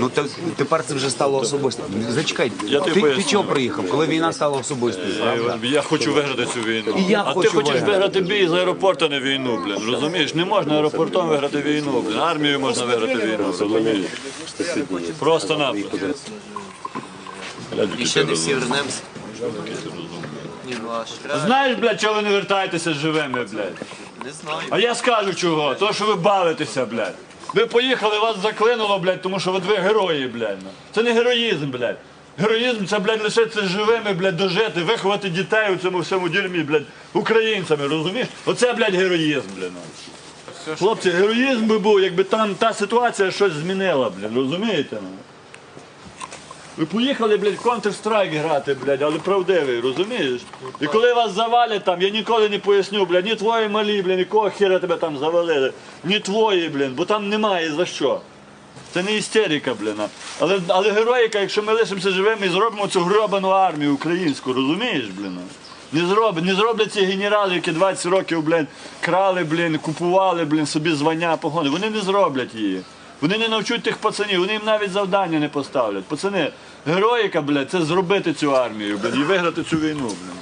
Ну те- тепер це вже стало особисто. Зачекай, Я тобі ти, ти поясню. чого приїхав, коли війна стала особистою? правда? Я хочу виграти цю війну. І я а хочу ти хочеш виграти. виграти бій з аеропорту, не війну, блін. Розумієш? Не можна аеропортом виграти війну, блін. Армією можна виграти війну, розумієш? Просто напросто. І ще не всі вернемося. Знаєш, блядь, чого ви не вертаєтеся живими, блядь? не знаю. А я скажу чого, то що ви бавитеся, блядь. Ви поїхали, вас заклинуло, блядь, тому що ви дві герої, блядь. ну. Це не героїзм, блядь. Героїзм це, блядь, лишитися живими, блядь, дожити, виховати дітей у цьому всьому дерьмі, блядь, українцями, розумієш? Оце, блядь, героїзм, блядь. ну. Хлопці, героїзм би був, якби там та ситуація щось змінила, блядь, розумієте? Ви поїхали, блядь, Counter-Strike грати, блядь, але правдивий, розумієш? І коли вас завалять там, я ніколи не поясню, блядь, ні твої малі, блядь, якого хіра тебе там завалили, ні твої, блядь, бо там немає за що. Це не істерика, блін. Але, але героїка, якщо ми лишимося живими і зробимо цю гробану армію українську, розумієш, блін? Не зроблять, не зроблять ці генерали, які 20 років, блін, крали, блін, купували, блін, собі звання, погони. Вони не зроблять її. Вони не навчуть тих пацанів, вони їм навіть завдання не поставлять. Пацани, героїка, блядь, це зробити цю армію, блядь, і виграти цю війну, блін.